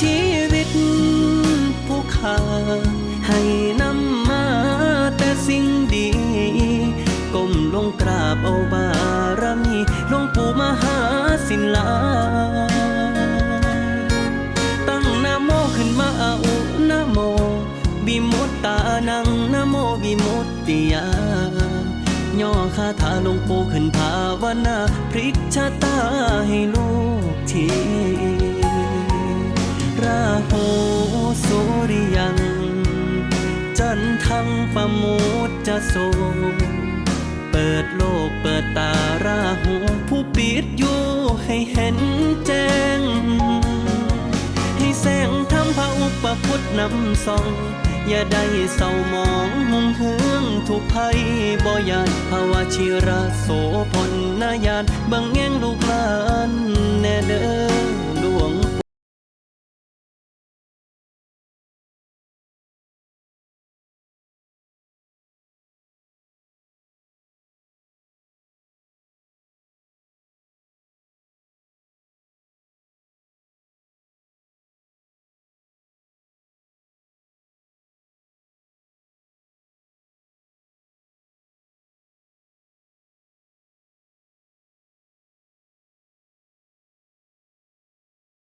ชีวิตผู้ขาให้นำมาแต่สิ่งดี ก้มลงกราบเอาบารมีหลวงปู่มหาศิลา ตั้งนะโมขึ้นมาเอานะโมวิมุตตานังนะโมวิมุตติยาย่อคาถาหลวงปู่ขึ้นภาวนาพลิกชะตาให้ลูก ราหูสุริยัง จันทังปะมุจจะโสเปิดโลกเปิดตาราหูผู้ปิดอยู่ให้เห็นแจ้ง ให้แสงทำพระอุปพุทธนำส่อง อย่าได้เศร้ามองหุ่งเฮืองทุกภัยบ่ยานภาวะชิระโสพลนายานบังแง่งลูกหลานแน่เด้อ